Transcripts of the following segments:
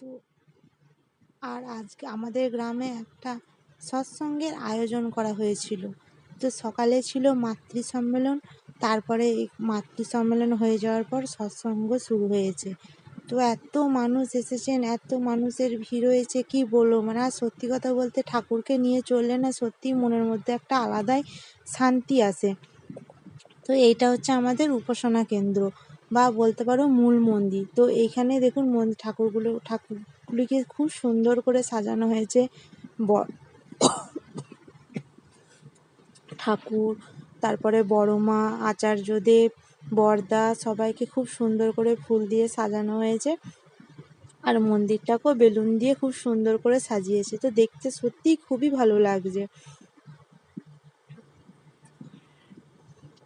তো আর আজকে আমাদের গ্রামে একটা সৎসঙ্গের আয়োজন করা হয়েছিল। তো সকালে ছিল মাতৃ সম্মেলন, তারপরে মাতৃ সম্মেলন হয়ে যাওয়ার পর সৎসঙ্গ শুরু হয়েছে। তো এত মানুষ এসেছেন, এত মানুষের ভিড় হয়েছে, কি বলব? মানে আর সত্যি কথা বলতে ঠাকুরকে নিয়ে চললে না সত্যিই মনের মধ্যে একটা আলাদাই শান্তি আসে। তো এইটা হচ্ছে আমাদের উপাসনা কেন্দ্র। বা বলতে পারো মূল মন্দির। তো এইখানে দেখুন মন ঠাকুরগুলো ঠাকুরগুলিকে খুব সুন্দর করে সাজানো হয়েছে। ব ঠাকুর, তারপরে বড় মা আচার্যদেব বরদা সবাইকে খুব সুন্দর করে ফুল দিয়ে সাজানো হয়েছে। আর মন্দিরটাকেও বেলুন দিয়ে খুব সুন্দর করে সাজিয়েছে। তো দেখতে সত্যিই খুবই ভালো লাগছে।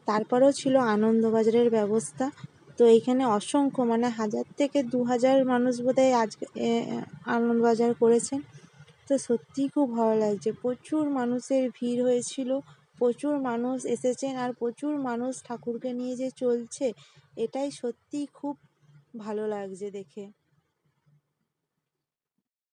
তারপরেও ছিল আনন্দবাজারের ব্যবস্থা। তো এইখানে অসংখ্য মানে হাজার থেকে দু হাজার মানুষ বোধহয় আজকে আনন্দবাজার করেছেন। তো সত্যিই খুব ভালো লাগছে। প্রচুর মানুষের ভিড় হয়েছিল, প্রচুর মানুষ এসেছেন আর প্রচুর মানুষ ঠাকুরকে নিয়ে যে চলছে, এটাই সত্যিই খুব ভালো লাগছে দেখে।